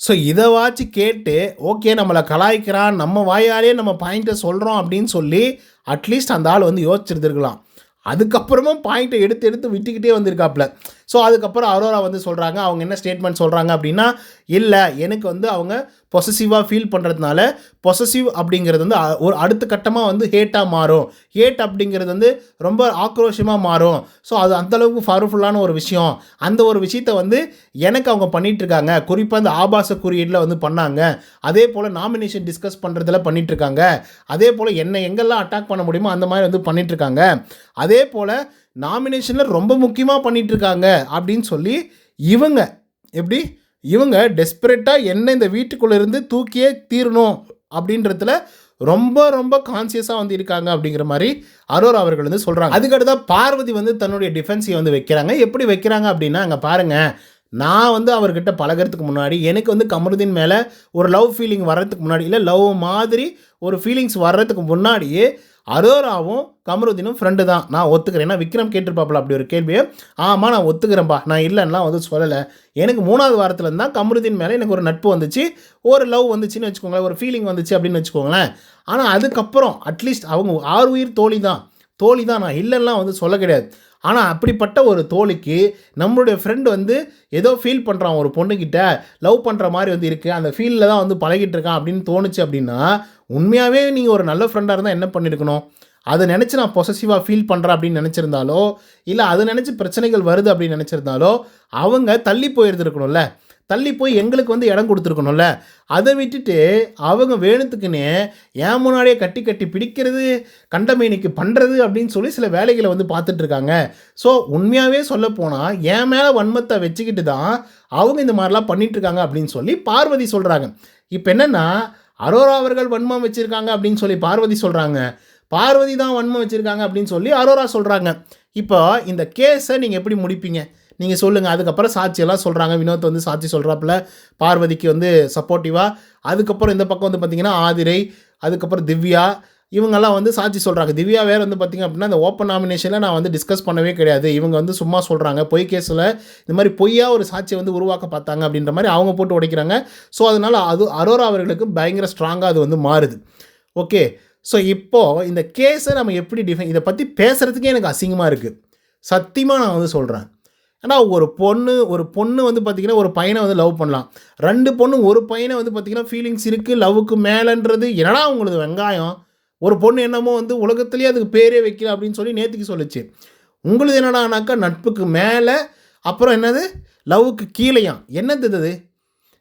ஸோ இதை வாச்சு கேட்டு ஓகே நம்மளை கலாய்க்கிறான் நம்ம வாயாலே நம்ம பாயிண்ட்டை சொல்கிறோம் அப்படின்னு சொல்லி அட்லீஸ்ட் அந்த ஆள் வந்து யோசிச்சிருந்துருக்கலாம். அதுக்கப்புறமும் பாயிண்ட்டை எடுத்து எடுத்து விட்டுக்கிட்டே வந்திருக்காப்புல ஸோ அதுக்கப்புறம் அரோரா வந்து சொல்கிறாங்க அவங்க என்ன ஸ்டேட்மெண்ட் சொல்கிறாங்க அப்படின்னா இல்லை எனக்கு வந்து அவங்க பொசசிவாக ஃபீல் பண்ணுறதுனால பொசசிவ் அப்படிங்கிறது வந்து அ- ஒரு அடுத்த கட்டமாக வந்து ஹேட்டாக மாறும். ஹேட் அப்படிங்கிறது வந்து ரொம்ப ஆக்ரோஷமாக மாறும். ஸோ அது அந்தளவுக்கு பவர்ஃபுல்லான ஒரு விஷயம். அந்த ஒரு விஷயத்தை வந்து எனக்கு அவங்க பண்ணிகிட்ருக்காங்க இருக்காங்க. குறிப்பாக இந்த ஆபாச குறியீடில் வந்து பண்ணாங்க. அதே போல் நாமினேஷன் டிஸ்கஸ் பண்ணுறதுல பண்ணிகிட்ருக்காங்க அதே போல் என்னை எங்கெல்லாம் அட்டாக் பண்ண முடியுமோ அந்த மாதிரி வந்து பண்ணிகிட்ருக்காங்க அதே போல் நாமினேஷனில் ரொம்ப முக்கியமாக பண்ணிகிட்ருக்காங்க இருக்காங்க அப்படின்னு சொல்லி இவங்க எப்படி? இவங்க டெஸ்பரேட்டாக என்ன இந்த வீட்டுக்குள்ளே இருந்து தூக்கியே தீரணும் அப்படின்றதுல ரொம்ப ரொம்ப கான்சியஸாக வந்து இருக்காங்க அப்படிங்கிற மாதிரி அரோர் அவர்கள் வந்து சொல்கிறாங்க அதுக்கடுத்தா பார்வதி வந்து தன்னுடைய டிஃபென்ஸை வந்து வைக்கிறாங்க. எப்படி வைக்கிறாங்க அப்படின்னா அங்கே பாருங்கள் நான் வந்து அவர்கிட்ட பழகுறதுக்கு முன்னாடி எனக்கு வந்து கமருதீன் மேலே ஒரு லவ் ஃபீலிங் வர்றதுக்கு முன்னாடி இல்லை லவ் மாதிரி ஒரு ஃபீலிங்ஸ் வர்றதுக்கு முன்னாடியே அரோராவும் கமருதீனும் ஃப்ரெண்டு தான். நான் ஒத்துக்கிறேன். ஏன்னா விக்ரம் கேட்டிருப்பாப்பில் அப்படி ஒரு கேள்வியை. ஆமாம் நான் ஒத்துக்கிறேன்ப்பா நான் இல்லைன்னா வந்து சொல்லலை. எனக்கு மூணாவது வாரத்தில் தான் கமருதீன் மேலே எனக்கு ஒரு நட்பு வந்துச்சு. ஒரு லவ் வந்துச்சுன்னு வச்சுக்கோங்களேன். ஒரு ஃபீலிங் வந்துச்சு அப்படின்னு வச்சுக்கோங்களேன். ஆனால் அதுக்கப்புறம் அட்லீஸ்ட் அவங்க ஆறு உயிர் தோழி தான் தோழி தான் நான் இல்லைன்னா வந்து சொல்ல கிடையாது. ஆனால் அப்படிப்பட்ட ஒரு தோழிக்கு நம்மளுடைய ஃப்ரெண்டு வந்து ஏதோ ஃபீல் பண்ணுறான் ஒரு பொண்ணுக்கிட்ட லவ் பண்ணுற மாதிரி வந்து இருக்குது அந்த ஃபீலில் தான் வந்து பழகிட்டு இருக்கான் அப்படின்னு தோணுச்சு அப்படின்னா உண்மையாகவே நீங்கள் ஒரு நல்ல ஃப்ரெண்டாக இருந்தால் என்ன பண்ணியிருக்கணும் அதை நினச்சி நான் பொசசிவாக ஃபீல் பண்ணுறேன் அப்படின்னு நினச்சிருந்தாலோ இல்லை அதை நினச்சி பிரச்சனைகள் வருது அப்படின்னு நினச்சிருந்தாலோ அவங்க தள்ளி போயிருந்துருக்கணும்ல. தள்ளி போய் எங்களுக்கு வந்து இடம் கொடுத்துருக்கணும்ல? அதை விட்டுட்டு அவங்க வேணுத்துக்குன்னே ஏன் முன்னாடியே கட்டி கட்டி பிடிக்கிறது கண்டமேனிக்கு பண்ணுறது அப்படின்னு சொல்லி சில வேலைகளை வந்து பார்த்துட்ருக்காங்க. ஸோ உண்மையாகவே சொல்ல போனால் என் மேலே வன்மத்தை வச்சுக்கிட்டு தான் அவங்க இந்த மாதிரிலாம் பண்ணிகிட்ருக்காங்க அப்படின்னு சொல்லி பார்வதி சொல்கிறாங்க இப்போ என்னென்னா அரோரா அவர்கள் வன்மம் வச்சுருக்காங்க அப்படின்னு சொல்லி பார்வதி சொல்கிறாங்க பார்வதி தான் வன்மம் வச்சுருக்காங்க அப்படின்னு சொல்லி அரோரா சொல்கிறாங்க இப்போ இந்த கேஸை நீங்கள் எப்படி முடிப்பீங்க? நீங்கள் சொல்லுங்கள் அதுக்கப்புறம் சாட்சியெல்லாம் சொல்கிறாங்க வினோத் வந்து சாட்சி சொல்கிறாப்புல பார்வதிக்கு வந்து சப்போர்ட்டிவாக அதுக்கப்புறம் இந்த பக்கம் வந்து பார்த்திங்கன்னா ஆதிரை அதுக்கப்புறம் திவ்யா. இவங்கெல்லாம் வந்து சாட்சி சொல்கிறாங்க திவ்யா வேறு வந்து பார்த்திங்க அப்படின்னா அந்த ஓப்பன் நாமினேஷனில் நான் வந்து டிஸ்கஸ் பண்ணவே கிடையாது. இவங்க வந்து சும்மா சொல்கிறாங்க பொய் கேஸில் இந்த மாதிரி பொய்யாக ஒரு சாட்சியை வந்து உருவாக்க பார்த்தாங்க அப்படின்ற மாதிரி அவங்க போட்டு உடைக்கிறாங்க. ஸோ அதனால் அது அரோரா அவர்களுக்கு பயங்கர ஸ்ட்ராங்காக அது வந்து மாறுது. ஓகே ஸோ இப்போது இந்த கேஸை நம்ம எப்படி டிஃபைன் இதை பற்றி பேசுகிறதுக்கே எனக்கு அசிங்கமாக இருக்குது சத்தியமாக நான் வந்து சொல்கிறேன் ஆனால் ஒரு பொண்ணு ஒரு பொண்ணு வந்து பார்த்திங்கன்னா ஒரு பையனை வந்து லவ் பண்ணலாம். ரெண்டு பொண்ணு ஒரு பையனை வந்து பார்த்திங்கன்னா ஃபீலிங்ஸ் இருக்குது லவ்வுக்கு மேலேன்றது என்னடா உங்களுக்கு வெங்காயம்? ஒரு பொண்ணு என்னமோ வந்து உலகத்துலேயே அதுக்கு பேரே வைக்கல அப்படின்னு சொல்லி நேற்றுக்கு சொல்லுச்சு. உங்களுக்கு என்னடானாக்கா நட்புக்கு மேலே அப்புறம் என்னது? லவ்வுக்கு கீழேயாம். என்னது இது?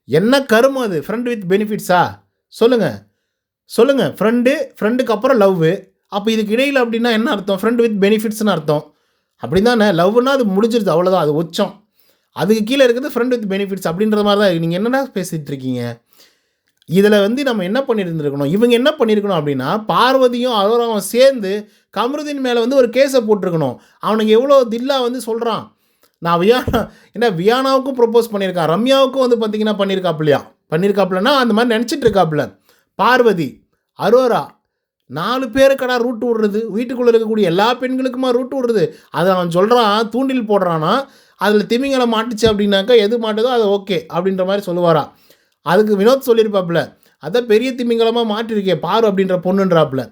என்ன கருமம் அது? ஃப்ரெண்ட் வித் பெனிஃபிட்ஸா சொல்லுங்கள் சொல்லுங்கள் ஃப்ரெண்டு ஃப்ரெண்டுக்கு அப்புறம் லவ்வு அப்போ இதுக்கு இடையில் அப்படின்னா என்ன அர்த்தம்? ஃப்ரெண்ட் வித் பெனிஃபிட்ஸ்னு அர்த்தம். அப்படி தானே லவ்னா அது முடிஞ்சிருது அவ்வளோதான் அது உச்சம். அதுக்கு கீழே இருக்கிறது ஃப்ரெண்ட் வித் பெனிஃபிட்ஸ் அப்படின்ற மாதிரி தான். நீங்கள் என்னென்ன பேசிகிட்டு இருக்கீங்க? இதில் வந்து நம்ம என்ன பண்ணியிருந்துருக்கணும் இவங்க என்ன பண்ணியிருக்கணும் அப்படின்னா பார்வதியும் அரோராவும் சேர்ந்து கமருதீன் மேலே வந்து ஒரு கேஸை போட்டிருக்கணும். அவனுக்கு எவ்வளோ தில்லா வந்து சொல்கிறான் நான் வியானா என்ன வியானாவுக்கும் ப்ரொப்போஸ் பண்ணியிருக்கான். ரம்யாவுக்கும் வந்து பார்த்தீங்கன்னா பண்ணியிருக்காப்புலையா பண்ணியிருக்காப்புலன்னா அந்த மாதிரி நினச்சிட்டு இருக்காப்புல. பார்வதி அரோரா நாலு பேருக்கடா ரூட் விடுறது வீட்டுக்குள்ளே இருக்கக்கூடிய எல்லா பெண்களுக்குமா ரூட் விடுறது அதை அவன் சொல்கிறான் தூண்டில் போடுறான்னா அதில் திமிங்கலம் மாட்டுச்சு அப்படின்னாக்கா எது மாட்டுதோ அது ஓகே அப்படின்ற மாதிரி சொல்லுவாரா. அதுக்கு வினோத் சொல்லியிருப்பாப்புல அதான் பெரிய திமிங்கலமாக மாட்டிருக்கே பாரு அப்படின்ற பொண்ணுன்றாப்புல.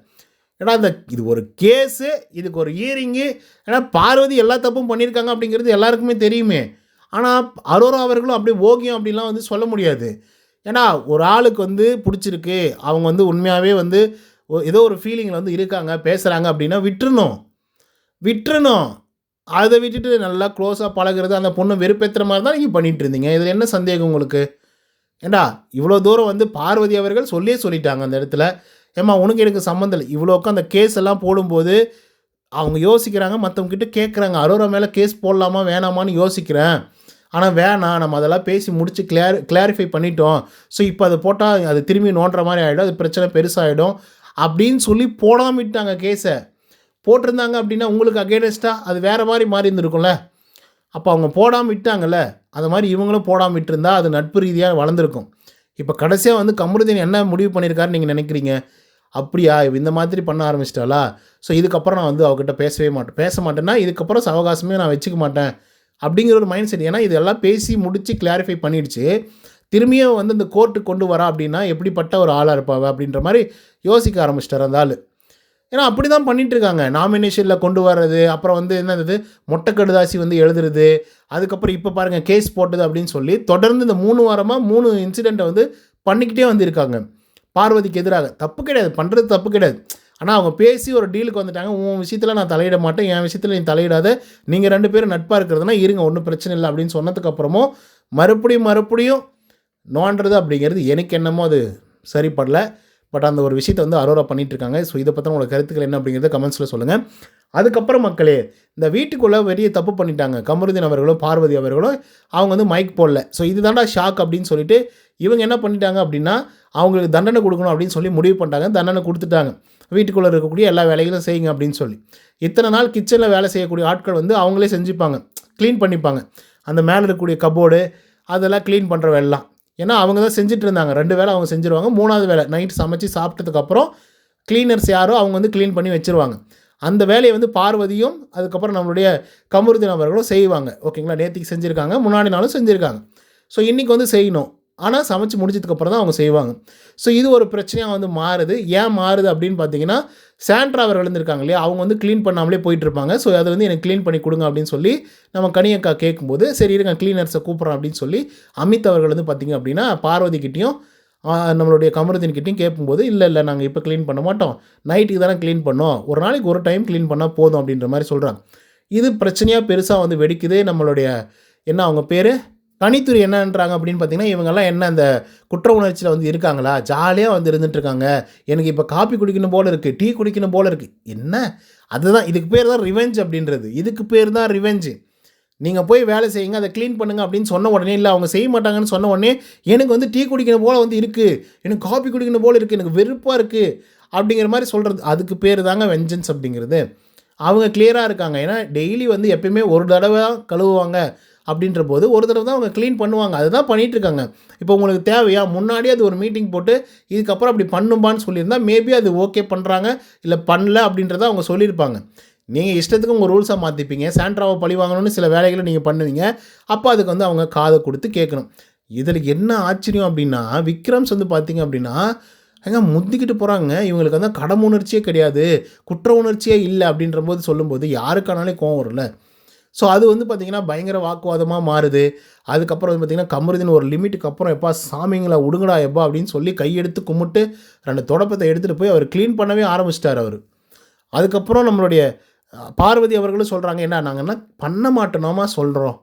ஏன்னா இந்த இது ஒரு கேஸு இதுக்கு ஒரு இயரிங்கு ஏன்னா பார்வதி எல்லா தப்பும் பண்ணியிருக்காங்க அப்படிங்கிறது எல்லாருக்குமே தெரியுமே. ஆனால் அரோரா அவர்களும் அப்படி ஓகியம் அப்படிலாம் வந்து சொல்ல முடியாது. ஏன்னா ஒரு ஆளுக்கு வந்து பிடிச்சிருக்கு அவங்க வந்து உண்மையாகவே வந்து ஏதோ ஒரு ஃபீலிங்கில் வந்து இருக்காங்க பேசுகிறாங்க அப்படின்னா விட்டுறணும். விட்டுறணும். அதை விட்டுட்டு நல்லா க்ளோஸாக பழகுறது அந்த பொண்ணு வெறுப்பேற்றுற மாதிரி தான் நீங்கள் பண்ணிகிட்டு இருந்தீங்க. இதில் என்ன சந்தேகம் உங்களுக்கு? ஏண்டா இவ்வளோ தூரம் வந்து பார்வதி அவர்கள் சொல்லியே சொல்லிட்டாங்க அந்த இடத்துல. ஏம்மா உனக்கு எனக்கு சம்மந்தம் இல்லை. இவ்வளோக்கு அந்த கேஸ் எல்லாம் போடும்போது அவங்க யோசிக்கிறாங்க மற்றவங்ககிட்ட கேட்குறாங்க அரோரா மேலே கேஸ் போடலாமா வேணாமான்னு யோசிக்கிறேன். ஆனால் வேணாம். நம்ம அதெல்லாம் பேசி முடித்து கிளியர் கிளாரிஃபை பண்ணிட்டோம். ஸோ இப்போ அதை போட்டால் அது திரும்பி நோண்டுற மாதிரி ஆகிடும் அது பிரச்சனை பெருசாகிடும் அப்படின்னு சொல்லி போடாம விட்டாங்க கேஸை போட்டிருந்தாங்க அப்படின்னா உங்களுக்கு அகேனஸ்டாக அது வேறு மாதிரி மாறி இருந்திருக்கும்ல அப்போ அவங்க போடாமல் விட்டாங்கல்ல அது மாதிரி இவங்களும் போடாமல் விட்டுருந்தா அது நட்பு ரீதியாக வளர்ந்துருக்கும். இப்போ கடைசியாக வந்து கமருதீன் என்ன முடிவு பண்ணியிருக்காருன்னு நீங்கள் நினைக்கிறீங்க? அப்படியா? இந்த மாதிரி பண்ண ஆரம்பிச்சிட்டாளா? ஸோ இதுக்கப்புறம் நான் வந்து அவகிட்ட பேசவே மாட்டேன். பேச மாட்டேன்னா இதுக்கப்புறம் சவகாசமே நான் வச்சுக்க மாட்டேன். அப்படிங்கிற ஒரு மைண்ட் செட் ஏன்னா இதெல்லாம் பேசி முடித்து கிளாரிஃபை பண்ணிடுச்சு. திரும்பியும் வந்து இந்த கோர்ட்டுக்கு கொண்டு வரா அப்படின்னா எப்படிப்பட்ட ஒரு ஆளாக இருப்பாவ அப்படின்ற மாதிரி யோசிக்க ஆரம்பிச்சிட்டார் அந்த ஆள். ஏன்னா அப்படி தான் பண்ணிட்டு இருக்காங்க நாமினேஷனில் கொண்டு வர்றது அப்புறம் வந்து என்னது மொட்டை கடுதாசி வந்து எழுதுறது அதுக்கப்புறம் இப்போ பாருங்கள் கேஸ் போட்டது அப்படின்னு சொல்லி தொடர்ந்து இந்த மூணு வாரமாக மூணு இன்சிடெண்ட்டை வந்து பண்ணிக்கிட்டே வந்திருக்காங்க. பார்வதிக்கு எதிராக. தப்பு கிடையாது. பண்ணுறது தப்பு கிடையாது. ஆனால் அவங்க பேசி ஒரு டீலுக்கு வந்துட்டாங்க. உன் விஷயத்தில் நான் தலையிட மாட்டேன். என் விஷயத்தில் நீ தலையிடாத. நீங்கள் ரெண்டு பேரும் நட்பாக இருக்கிறதுனா இருங்க. ஒன்றும் பிரச்சனை இல்லை. அப்படின்னு சொன்னதுக்கப்புறமும் மறுபடியும் மறுபடியும் நோண்டுறது அப்படிங்கிறது எனக்கு என்னமோ அது சரிப்படல. பட் அந்த ஒரு விஷயத்தை வந்து அரோரா பண்ணிகிட்ருக்காங்க இருக்காங்க ஸோ இதை பற்றின உங்களோட கருத்துக்கள் என்ன அப்படிங்கிறத கமெண்ட்ஸில் சொல்லுங்கள் அதுக்கப்புறம் மக்களே இந்த வீட்டுக்குள்ளே பெரிய தப்பு பண்ணிட்டாங்க. கமருதீன் அவர்களும் பார்வதி அவர்களும் அவங்க வந்து மைக் போடல. ஸோ இதுதான்டா ஷாக் அப்படின்னு சொல்லிட்டு இவங்க என்ன பண்ணிட்டாங்க அப்படின்னா அவங்களுக்கு தண்டனை கொடுக்கணும் அப்படின்னு சொல்லி முடிவு பண்ணிட்டாங்க. தண்டனை கொடுத்துட்டாங்க. வீட்டுக்குள்ளே இருக்கக்கூடிய எல்லா வேலைகளும் செய்யுங்க அப்படின்னு சொல்லி. இத்தனை நாள் கிச்சனில் வேலை செய்யக்கூடிய ஆட்கள் வந்து அவங்களே செஞ்சுப்பாங்க. க்ளீன் பண்ணிப்பாங்க. அந்த மேலே இருக்கக்கூடிய கபோர்டு அதெல்லாம் க்ளீன் பண்ணுற வேலைலாம். ஏன்னா அவங்க தான் செஞ்சுட்டு இருந்தாங்க ரெண்டு வேலை அவங்க செஞ்சுருவாங்க. மூணாவது வேலை நைட் சமைச்சு சாப்பிட்டதுக்கப்புறம் க்ளீனர்ஸ் யாரோ அவங்க வந்து க்ளீன் பண்ணி வச்சுருவாங்க. அந்த வேலையை வந்து பார்வதியும் அதுக்கப்புறம் நம்மளுடைய கமருதீன் நபர்களும் செய்வாங்க. ஓகேங்களா? நேற்றுக்கு செஞ்சுருக்காங்க. முன்னாடி நாளும் செஞ்சுருக்காங்க. ஸோ இன்றைக்கி வந்து செய்யணும். ஆனால் சமைச்சு முடிச்சதுக்கப்புறம் தான் அவங்க செய்வாங்க. ஸோ இது ஒரு பிரச்சனையாக வந்து மாறுது. ஏன் மாறுது அப்படின்னு பார்த்தீங்கன்னா சாண்ட்ரா அவர்கள் இருந்திருக்காங்க இல்லையா? அவங்க வந்து க்ளீன் பண்ணாமலே போயிட்டுருப்பாங்க. ஸோ அதை வந்து எனக்கு க்ளீன் பண்ணி கொடுங்க அப்படின்னு சொல்லி நம்ம கனியக்கா கேட்கும்போது சரி இருங்க க்ளீனர்ஸை கூப்பிட்றோம் அப்படின்னு சொல்லி அமித் அவர்கள் வந்து பார்த்திங்க அப்படின்னா பார்வதிக்கிட்டேயும் நம்மளுடைய கமருதீன்கிட்டையும் கேட்கும்போது இல்லை இல்லை நாங்கள் இப்போ க்ளீன் பண்ண மாட்டோம். நைட்டுக்கு தானே க்ளீன் பண்ணோம். ஒரு நாளைக்கு ஒரு டைம் க்ளீன் பண்ணால் போதும் அப்படின்ற மாதிரி சொல்கிறாங்க இது பிரச்சனையாக பெருசாக வந்து வெடிக்குது. நம்மளுடைய என்ன அவங்க பேர்? தனித்துறை என்னன்றாங்க அப்படின்னு பார்த்தீங்கன்னா இவங்கெல்லாம் என்ன அந்த குற்ற உணர்ச்சியில் வந்து இருக்காங்களா? ஜாலியாக வந்து இருந்துட்டுருக்காங்க. எனக்கு இப்போ காப்பி குடிக்கணும் போல் இருக்குது டீ குடிக்கணும் போல் இருக்குது என்ன? அதுதான் இதுக்கு பேர் தான் ரிவெஞ்ச் அப்படின்றது. இதுக்கு பேர் தான் ரிவெஞ்சு நீங்கள் போய் வேலை செய்யுங்க அதை க்ளீன் பண்ணுங்க அப்படின்னு சொன்ன உடனே இல்லை அவங்க செய்ய மாட்டாங்கன்னு சொன்ன உடனே எனக்கு வந்து டீ குடிக்கணும் போல் வந்து இருக்குது எனக்கு காப்பி குடிக்கணும் போல் இருக்குது எனக்கு வெறுப்பாக இருக்குது அப்படிங்கிற மாதிரி சொல்கிறது அதுக்கு பேர் தாங்க வெஞ்சன்ஸ் அப்படிங்கிறது. அவங்க கிளியராக இருக்காங்க. ஏன்னா டெய்லி வந்து எப்பயுமே ஒரு தடவை தான் கழுவுவாங்க. அப்படின்ற போது ஒரு தடவை தான் அவங்க க்ளீன் பண்ணுவாங்க. அதுதான் பண்ணிகிட்ருக்காங்க இப்போ உங்களுக்கு தேவையா? முன்னாடியே அது ஒரு மீட்டிங் போட்டு இதுக்கப்புறம் அப்படி பண்ணும்பான்னு சொல்லியிருந்தால் மேபி அது ஓகே பண்ணுறாங்க இல்லை பண்ணல அப்படின்றத அவங்க சொல்லியிருப்பாங்க. நீங்கள் இஷ்டத்துக்கு உங்கள் ரூல்ஸை மாற்றிப்பீங்க சாண்ட்ராவை பழி வாங்கணும்னு சில வேலைகளை நீங்கள் பண்ணுவீங்க. அப்போ அதுக்கு வந்து அவங்க காதை கொடுத்து கேட்கணும். இதில் என்ன ஆச்சரியம் அப்படின்னா விக்ரம்ஸ் வந்து பார்த்தீங்க அப்படின்னா ஏங்க முந்திக்கிட்டு போகிறாங்க இவங்களுக்கு வந்து கடமை உணர்ச்சியே கிடையாது. குற்ற உணர்ச்சியே இல்லை அப்படின்ற போது சொல்லும்போது யாருக்கானாலே கோவம் வரும்ல. ஸோ அது வந்து பார்த்திங்கன்னா பயங்கர வாக்குவாதமாக மாறுது. அதுக்கப்புறம் வந்து பார்த்திங்கன்னா கமருதின் ஒரு லிமிட்டுக்கு அப்புறம் எப்பா சாமிங்களை விடுங்கடா எப்பா அப்படின்னு சொல்லி கையெடுத்து கும்பிட்டு ரெண்டு தொடப்பத்தை எடுத்துகிட்டு போய் அவர் க்ளீன் பண்ணவே ஆரம்பிச்சிட்டார் அவர். அதுக்கப்புறம் நம்மளுடைய பார்வதி அவர்களும் சொல்கிறாங்க என்ன நாங்கள் என்ன பண்ண மாட்டோமா சொல்கிறோம்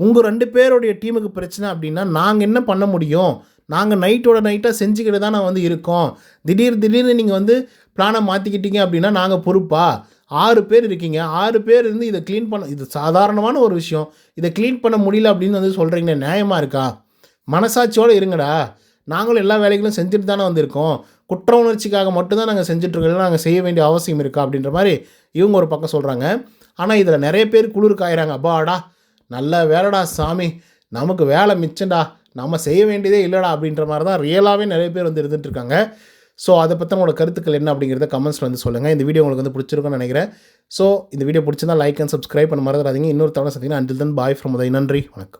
உங்கள் ரெண்டு பேருடைய டீமுக்கு பிரச்சனை அப்படின்னா நாங்கள் என்ன பண்ண முடியும்? நாங்கள் நைட்டோட நைட்டாக செஞ்சுக்கிட்டு தான் நான் வந்து இருக்கோம். திடீர் திடீர்னு நீங்கள் வந்து பிளானை மாற்றிக்கிட்டீங்க அப்படின்னா நாங்கள் பொறுப்பா? ஆறு பேர் இருக்கீங்க. ஆறு பேர் இருந்து இதை க்ளீன் பண்ண இது சாதாரணமான ஒரு விஷயம். இதை க்ளீன் பண்ண முடியல அப்படின்னு வந்து சொல்கிறீங்க நியாயமாக இருக்கா? மனசாட்சியோடு இருங்கடா. நாங்களும் எல்லா வேலைகளும் செஞ்சுட்டு தானே வந்திருக்கோம். குற்ற உணர்ச்சிக்காக மட்டும்தான் நாங்கள் செஞ்சுட்ருக்கோம் நாங்கள் செய்ய வேண்டிய அவசியம் இருக்கா அப்படின்ற மாதிரி இவங்க ஒரு பக்கம் சொல்கிறாங்க ஆனால் இதில் நிறைய பேர் குளிர் காயிறாங்க. அப்பாடா நல்ல வேலைடா சாமி. நமக்கு வேலை மிச்சம்டா. நம்ம செய்ய வேண்டியதே இல்லைடா அப்படின்ற மாதிரி தான் ரியலாகவே நிறைய பேர் வந்து இருந்துட்டு இருக்காங்க. ஸோ அதை பற்றி உங்களோட கருத்துக்கள் என்ன அப்படிங்கிறத கமெண்ட்ஸில் வந்து சொல்லுங்கள் இந்த வீடியோ உங்களுக்கு வந்து பிடிச்சிருக்கும்னு நினைக்கிறேன். ஸோ இந்த வீடியோ பிடிச்சிருந்தா லைக் அண்ட் சப்ஸ்கிரைப் பண்ண மறந்துடாதீங்க. இன்னொரு தவணை சந்திங்கன்னா until then bye from Uday நன்றி. வணக்கம்.